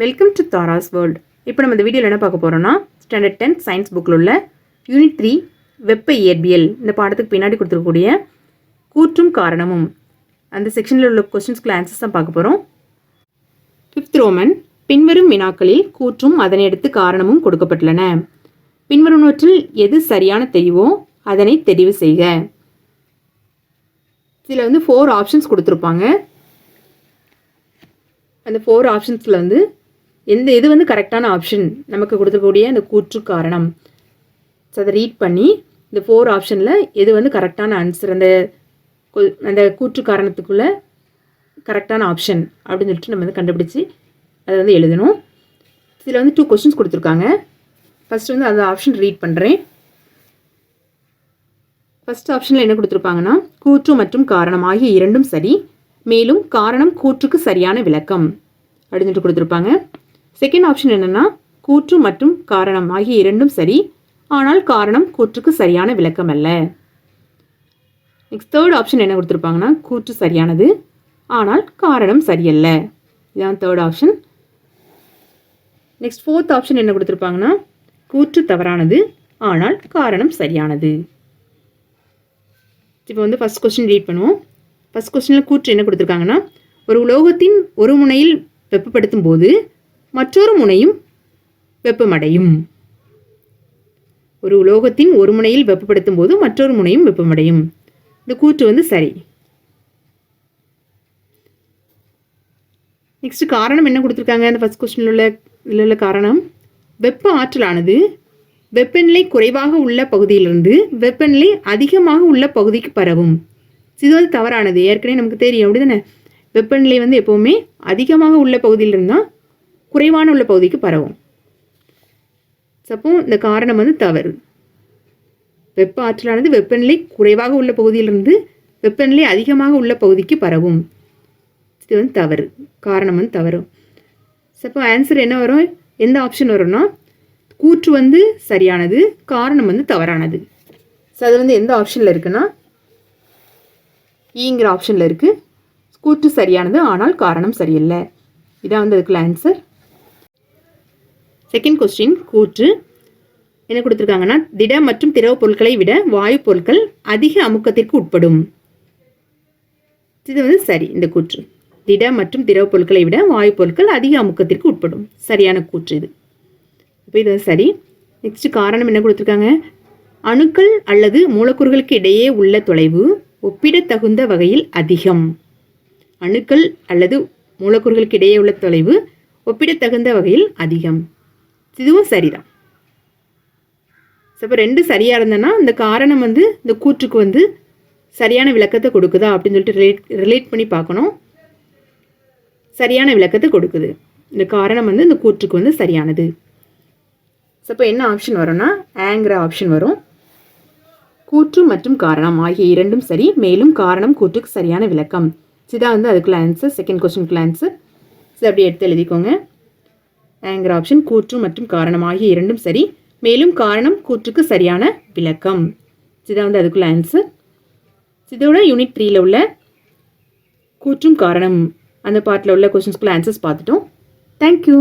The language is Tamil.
வெல்கம் டு தாராஸ் வேர்ல்ட் இப்போ நம்ம இந்த வீடியோவில் என்ன பார்க்க போகிறோம்னா ஸ்டாண்டர்ட் டென் சயின்ஸ் புக்கில் உள்ள யூனிட் த்ரீ வெப்ப இயற்பியல். இந்த பாடத்துக்கு பின்னாடி கொடுத்துருக்கக்கூடிய கூற்றும் காரணமும். அந்த செக்ஷனில் உள்ள கொஸ்டின்ஸ்க்குள்ள ஆன்சர்ஸ் தான் பார்க்க போகிறோம் ஃபிஃப்த் ரோமன் பின்வரும் வினாக்களில் கூற்றும் அதனை அடுத்து காரணமும் கொடுக்கப்பட்டுள்ளன. பின்வருவனவற்றில் எது சரியான தெரிவோ அதனை தெரிவு செய்க. இதில் வந்து ஃபோர் ஆப்ஷன்ஸ் கொடுத்துருப்பாங்க. அந்த ஃபோர் ஆப்ஷன்ஸில் வந்து எந்த இது வந்து கரெக்டான ஆப்ஷன் நமக்கு கொடுத்துக்கூடிய அந்த கூற்று காரணம். ஸோ அதை ரீட் பண்ணி இந்த ஃபோர் ஆப்ஷனில் எது வந்து கரெக்டான ஆன்சர் அந்த அந்த கூற்று காரணத்துக்குள்ளே கரெக்டான ஆப்ஷன் அப்படின்னு சொல்லிட்டு நம்ம வந்து கண்டுபிடிச்சி அதை வந்து எழுதணும். இதில் வந்து டூ கொஸ்டின்ஸ் கொடுத்துருக்காங்க. ஃபஸ்ட்டு வந்து அந்த ஆப்ஷன் ரீட் பண்ணுறேன் ஃபஸ்ட் ஆப்ஷனில் என்ன கொடுத்துருப்பாங்கன்னா கூற்று மற்றும் காரணம் ஆகிய இரண்டும் சரி மேலும் காரணம் கூற்றுக்கு சரியான விளக்கம் அப்படின்னு சொல்லிட்டு கொடுத்துருப்பாங்க. செகண்ட் ஆப்ஷன் என்னன்னா கூற்று மற்றும் காரணம் ஆகிய இரண்டும் சரி ஆனால் காரணம் கூற்றுக்கு சரியான விளக்கம் அல்ல. நெக்ஸ்ட் தேர்ட் ஆப்ஷன் என்ன கொடுத்துருப்பாங்கன்னா கூற்று சரியானது ஆனால் காரணம் சரியல்ல. இதான் third option next fourth option என்ன கொடுத்துருப்பாங்கன்னா கூற்று தவறானது ஆனால் காரணம் சரியானது. இப்போ வந்து ஃபர்ஸ்ட் கொஸ்டின் ரீட் பண்ணுவோம். ஃபர்ஸ்ட் கொஸ்டினில் கூற்று என்ன கொடுத்துருக்காங்கன்னா ஒரு உலோகத்தின் ஒரு முனையில் வெப்பப்படுத்தும் போது மற்றொரு முனையும் வெப்பமடையும். ஒரு உலோகத்தின் ஒரு முனையில் வெப்பப்படுத்தும் போது மற்றொரு முனையும் வெப்பமடையும். இந்த கூற்று வந்து சரி. நெக்ஸ்ட் காரணம் என்ன கொடுத்துருக்காங்க? அந்த ஃபர்ஸ்ட் கொஸ்டினில் உள்ள இதில் உள்ள காரணம். வெப்ப ஆற்றலானது வெப்பநிலை குறைவாக உள்ள பகுதியிலிருந்து வெப்பநிலை அதிகமாக உள்ள பகுதிக்கு பரவும். இது வந்து தவறானது. ஏற்கனவே நமக்கு தெரியும். அப்படிதானே? வெப்பநிலை வந்து எப்போவுமே அதிகமாக உள்ள பகுதியில் இருந்தால் குறைவான உள்ள பகுதிக்கு பரவும். சப்போ இந்த காரணம் வந்து தவறு. வெப்ப ஆற்றலானது வெப்பநிலை குறைவாக உள்ள பகுதியிலிருந்து வெப்பநிலை அதிகமாக உள்ள பகுதிக்கு பரவும். இது வந்து தவறு. காரணம் வந்து தவறு. சப்போ ஆன்சர் என்ன வரும்? எந்த ஆப்ஷன் வரும்னா கூற்று வந்து சரியானது காரணம் வந்து தவறானது. ஸோ அது வந்து எந்த ஆப்ஷனில் இருக்குன்னா e ஈங்கிற ஆப்ஷனில் இருக்குது கூற்று சரியானது ஆனால் காரணம் சரியில்லை. இதான் வந்து அதுக்குள்ள ஆன்சர் செகண்ட் கொஸ்டின் கூற்று. என்ன கொடுத்துருக்காங்கன்னா திட மற்றும் திரவ பொருட்களை விட வாயு பொருட்கள் அதிக அமுக்கத்திற்கு உட்படும். இது வந்து சரி இந்த கூற்று. திட மற்றும் திரவ பொருட்களை விட வாயு பொருட்கள் அதிக அமுக்கத்திற்கு உட்படும். சரியான கூற்று இது. இப்போ இது வந்து சரி. நெக்ஸ்ட் காரணம் என்ன கொடுத்துருக்காங்க? அணுக்கள் அல்லது மூலக்கூறுகளுக்கு இடையே உள்ள தொலைவு ஒப்பிடத்தகுந்த வகையில் அதிகம். அணுக்கள் அல்லது மூலக்கூறுகளுக்கு இடையே உள்ள தொலைவு ஒப்பிடத்தகுந்த வகையில் அதிகம். இதுவும் சரிதான். அப்போ ரெண்டு சரியாக இருந்தேன்னா இந்த காரணம் வந்து இந்த கூற்றுக்கு வந்து சரியான விளக்கத்தை கொடுக்குதா அப்படின்னு சொல்லிட்டு ரிலேட் ரிலேட் பண்ணி பார்க்கணும். சரியான விளக்கத்தை கொடுக்குது. இந்த காரணம் வந்து இந்த கூற்றுக்கு வந்து சரியானது. ஸோ இப்போ என்ன ஆப்ஷன் வரும்னா ஆங்கிற ஆப்ஷன் வரும். கூற்று மற்றும் காரணம் ஆகிய இரண்டும் சரி மேலும் காரணம் கூற்றுக்கு சரியான விளக்கம். இதான் வந்து அதுக்குள்ள ஆன்சர் செகண்ட் கொஸ்டினுக்குள்ள ஆன்சர் ஸோ அப்படியே எடுத்து எழுதிக்கோங்க. ஆங்கிற ஆப்ஷன் கூற்று மற்றும் காரணம் ஆகிய இரண்டும் சரி. மேலும் காரணம் கூற்றுக்கு சரியான விளக்கம். இதான் வந்து அதுக்குள்ள ஆன்சர் இதோட யூனிட் த்ரீல உள்ள கூற்றும் காரணம். அந்த பார்ட்டில் உள்ள கொஸ்டின்ஸ்க்குள்ள ஆன்சர்ஸ் பார்த்துட்டோம். தேங்க்யூ